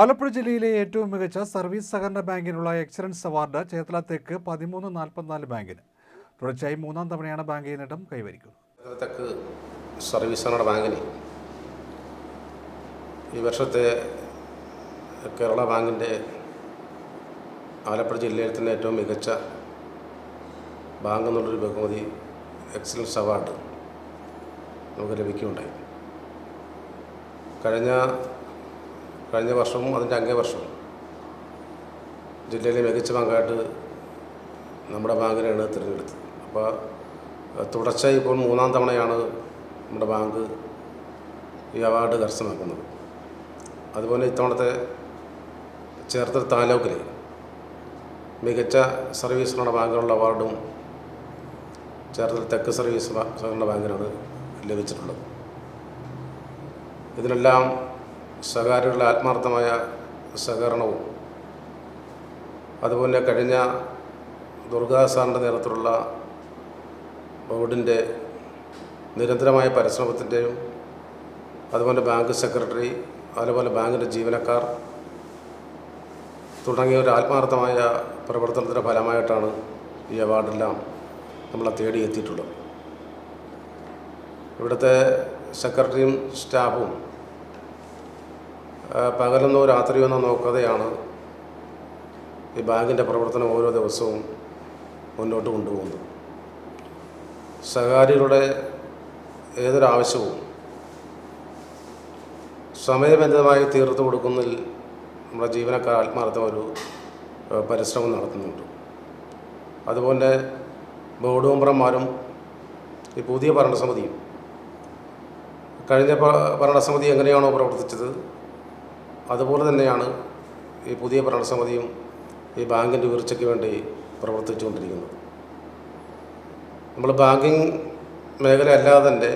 ആലപ്പുഴ ജില്ലയിലെ ഏറ്റവും മികച്ച സർവീസ് സഹകരണ ബാങ്കിനുള്ള എക്സലൻസ് അവാർഡ് ചേർത്തല തെക്ക് പതിമൂന്ന് നാൽപ്പത്തിനാല് ബാങ്കിന്. തുടർച്ചയായി മൂന്നാം തവണയാണ് ബാങ്ക് ഈ നേട്ടം കൈവരിക്കുന്നത്. തെക്ക് സർവീസ് സഹകരണ ബാങ്കിന് ഈ വർഷത്തെ കേരള ബാങ്കിന്റെ ആലപ്പുഴ ജില്ലയിൽ തന്നെ ഏറ്റവും മികച്ച ബാങ്ക് എന്നുള്ളൊരു ബഹുമതി എക്സലൻസ് അവാർഡ് നമുക്ക് ലഭിക്കുകയുണ്ടായി. കഴിഞ്ഞ കഴിഞ്ഞ വർഷവും അതിന്റെ അങ്ങേ വർഷവും ജില്ലയിലെ മികച്ച ബാങ്കായിട്ട് നമ്മുടെ ബാങ്കിനെയാണ് തിരഞ്ഞെടുത്തത്. അപ്പോൾ തുടർച്ച ഇപ്പോൾ മൂന്നാം തവണയാണ് നമ്മുടെ ബാങ്ക് ഈ അവാർഡ് കരസ്ഥമാക്കുന്നത്. അതുപോലെ ഇത്തവണത്തെ ചേർത്തല താലൂക്കിലെ മികച്ച സർവീസ് സഹകരണ അവാർഡും ചേർത്തല തെക്ക് സർവീസ് സഹകരണ ബാങ്കിനാണ് ലഭിച്ചിട്ടുള്ളത്. ഇതിനെല്ലാം സഹകാരികളുടെ ആത്മാർത്ഥമായ സഹകരണവും. അതുപോലെ കഴിഞ്ഞ ദുർഗാ സാറിന്റെ നേതൃത്വത്തിലുള്ള ബോർഡിന്റെ നിരന്തരമായ പരിശ്രമത്തിന്റെയും അതുപോലെ ബാങ്ക് സെക്രട്ടറി അതുപോലെ ബാങ്കിന്റെ ജീവനക്കാർ തുടങ്ങിയ ഒരു ആത്മാർത്ഥമായ പ്രവർത്തനത്തിന്റെ ഫലമായിട്ടാണ് ഈ അവാർഡെല്ലാം നമ്മളെ തേടി എത്തിയിട്ടുള്ളത്. ഇവിടുത്തെ സെക്രട്ടറിയും സ്റ്റാഫും പകലെന്നോ രാത്രിയോ എന്നോ നോക്കാതെയാണ് ഈ ബാങ്കിന്റെ പ്രവർത്തനം ഓരോ ദിവസവും മുന്നോട്ട് കൊണ്ടുപോകുന്നത്. സഹകാരികളുടെ ഏതൊരാവശ്യവും സമയബന്ധിതമായി തീർത്തു കൊടുക്കുന്നതിൽ നമ്മുടെ ജീവനക്കാർ ആത്മാർത്ഥം ഒരു പരിശ്രമം നടത്തുന്നുണ്ട്. അതുപോലെ ബോർഡ് മെമ്പർമാരും ഈ പുതിയ ഭരണസമിതിയും കഴിഞ്ഞ ഭരണസമിതി എങ്ങനെയാണോ പ്രവർത്തിച്ചത് അതുപോലെ തന്നെയാണ് ഈ പുതിയ ഭരണസമിതിയും ഈ ബാങ്കിന്റെ ഉയർച്ചയ്ക്ക് വേണ്ടി പ്രവർത്തിച്ചുകൊണ്ടിരിക്കുന്നത്. നമ്മൾ ബാങ്കിങ് മേഖല അല്ലാതെ തന്നെ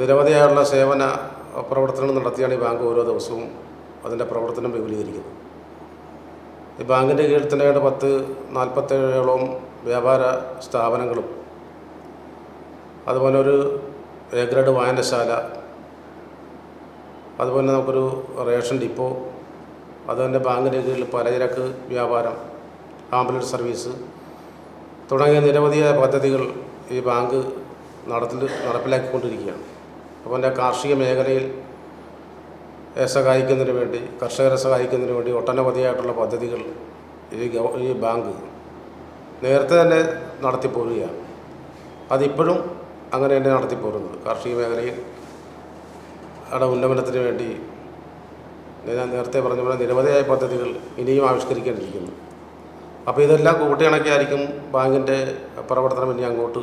നിരവധിയായുള്ള സേവന പ്രവർത്തനങ്ങൾ നടത്തിയാണ് ഈ ബാങ്ക് ഓരോ ദിവസവും അതിന്റെ പ്രവർത്തനം വിപുലീകരിക്കുന്നത്. ഈ ബാങ്കിന്റെ കീഴിൽ തന്നെ പത്ത് നാൽപ്പത്തേഴോളം വ്യാപാര സ്ഥാപനങ്ങളും അതുപോലെ ഒരു എ ഗ്രേഡ് വായനശാല അതുപോലെ നമുക്കൊരു റേഷൻ ഡിപ്പോ അതുപോലെ ബാങ്ക് കീഴിൽ പലചരക്ക് വ്യാപാരം ആംബുലൻസ് സർവീസ് തുടങ്ങിയ നിരവധിയായ പദ്ധതികൾ ഈ ബാങ്ക് നടത്തിൽ നടപ്പിലാക്കിക്കൊണ്ടിരിക്കുകയാണ്. അപ്പോൾ എന്റെ കാർഷിക മേഖലയിൽ സഹായിക്കുന്നതിന് വേണ്ടി കർഷകരെ സഹായിക്കുന്നതിന് വേണ്ടി ഒട്ടനവധിയായിട്ടുള്ള പദ്ധതികൾ ഈ ഈ ബാങ്ക് നേരത്തെ തന്നെ നടത്തിപ്പോരുകയാണ്. അതിപ്പോഴും അങ്ങനെ തന്നെ നടത്തിപ്പോരുന്നത് കാർഷിക മേഖലയിൽ. അവിടെ ഉന്നമനത്തിന് വേണ്ടി ഞാൻ നേരത്തെ പറഞ്ഞ പോലെ നിരവധിയായ പദ്ധതികൾ ഇനിയും ആവിഷ്കരിക്കേണ്ടിയിരിക്കുന്നു. അപ്പോൾ ഇതെല്ലാം കൂട്ടിയിണക്കിയായിരിക്കും ബാങ്കിന്റെ പ്രവർത്തനം ഇനി അങ്ങോട്ട്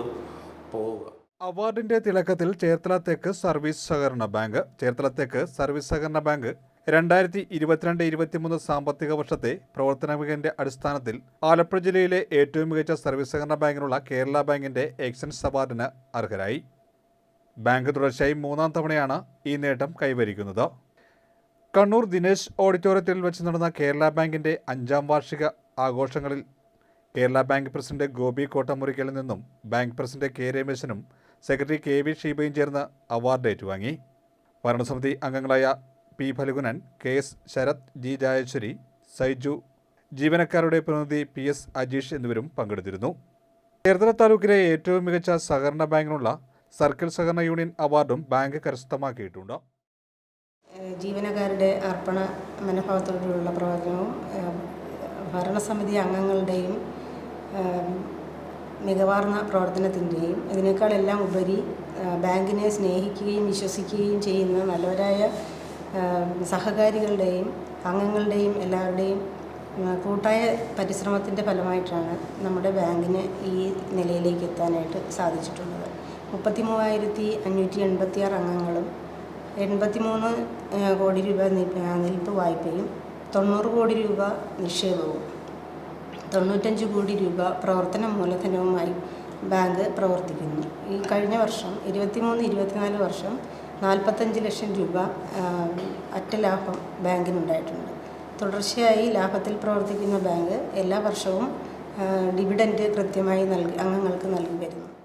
പോവുക. അവാർഡിന്റെ തിളക്കത്തിൽ ചേർത്തല തെക്ക് സർവീസ് സഹകരണ ബാങ്ക് ചേർത്തല തെക്ക് സർവീസ് സഹകരണ ബാങ്ക് രണ്ടായിരത്തി ഇരുപത്തിരണ്ട് ഇരുപത്തിമൂന്ന് സാമ്പത്തിക വർഷത്തെ പ്രവർത്തന മികവിന്റെ അടിസ്ഥാനത്തിൽ ആലപ്പുഴ ജില്ലയിലെ ഏറ്റവും മികച്ച സർവീസ് സഹകരണ ബാങ്കിനുള്ള കേരള ബാങ്കിന്റെ എക്സൻസ് അവാർഡിന് അർഹരായി. ബാങ്ക് തുടർച്ചയായി മൂന്നാം തവണയാണ് ഈ നേട്ടം കൈവരിക്കുന്നത്. കണ്ണൂർ ദിനേശ് ഓഡിറ്റോറിയത്തിൽ വെച്ച് നടന്ന കേരള ബാങ്കിന്റെ അഞ്ചാം വാർഷിക ആഘോഷങ്ങളിൽ കേരള ബാങ്ക് പ്രസിഡന്റ് ഗോപി കോട്ടമുറിക്കലിൽ നിന്നും ബാങ്ക് പ്രസിഡന്റ് കെ രമേശനും സെക്രട്ടറി കെ വി ഷീബയും ചേർന്ന് അവാർഡ് ഏറ്റുവാങ്ങി. ഭരണസമിതി അംഗങ്ങളായ P Phalgunan K S Sharath G Jayeshwari Saiju ജീവനക്കാരുടെ പ്രതിനിധി പി എസ് അജീഷ് എന്നിവരും പങ്കെടുത്തിരുന്നു. ചേർത്തല താലൂക്കിലെ ഏറ്റവും മികച്ച സഹകരണ ബാങ്കിനുള്ള സർക്കിൾ സഹകരണ യൂണിയൻ അവാർഡും ബാങ്ക് കരസ്ഥമാക്കിയിട്ടുണ്ട്. ജീവനക്കാരുടെ അർപ്പണ മനോഭാവത്തോടുള്ള പ്രവർത്തനവും ഭരണസമിതി അംഗങ്ങളുടെയും മികവാർന്ന പ്രവർത്തനത്തിന്റെയും ഇതിനേക്കാളെല്ലാം ഉപരി ബാങ്കിനെ സ്നേഹിക്കുകയും വിശ്വസിക്കുകയും ചെയ്യുന്ന നല്ലവരായ സഹകാരികളുടെയും അംഗങ്ങളുടെയും എല്ലാവരുടെയും കൂട്ടായ പരിശ്രമത്തിന്റെ ഫലമായിട്ടാണ് നമ്മുടെ ബാങ്കിന് ഈ നിലയിലേക്ക് എത്താനായിട്ട് സാധിച്ചിട്ടുള്ളത്. മുപ്പത്തി മൂവായിരത്തി അഞ്ഞൂറ്റി എൺപത്തി ആറ് അംഗങ്ങളും എൺപത്തി മൂന്ന് കോടി രൂപ നിൽപ്പ് വായ്പയും തൊണ്ണൂറ് കോടി രൂപ നിക്ഷേപവും. തൊണ്ണൂറ്റഞ്ച് കോടി രൂപ പ്രവർത്തന മൂലധനവുമായി ബാങ്ക് പ്രവർത്തിക്കുന്നു. ഈ കഴിഞ്ഞ വർഷം ഇരുപത്തിമൂന്ന് ഇരുപത്തിനാല് വർഷം നാൽപ്പത്തഞ്ച് ലക്ഷം രൂപ അറ്റ ലാഭം ബാങ്കിനുണ്ടായിട്ടുണ്ട്. തുടർച്ചയായി ലാഭത്തിൽ പ്രവർത്തിക്കുന്ന ബാങ്ക് എല്ലാ വർഷവും ഡിവിഡൻഡ് കൃത്യമായി നൽകി അംഗങ്ങൾക്ക് നൽകി വരുന്നു.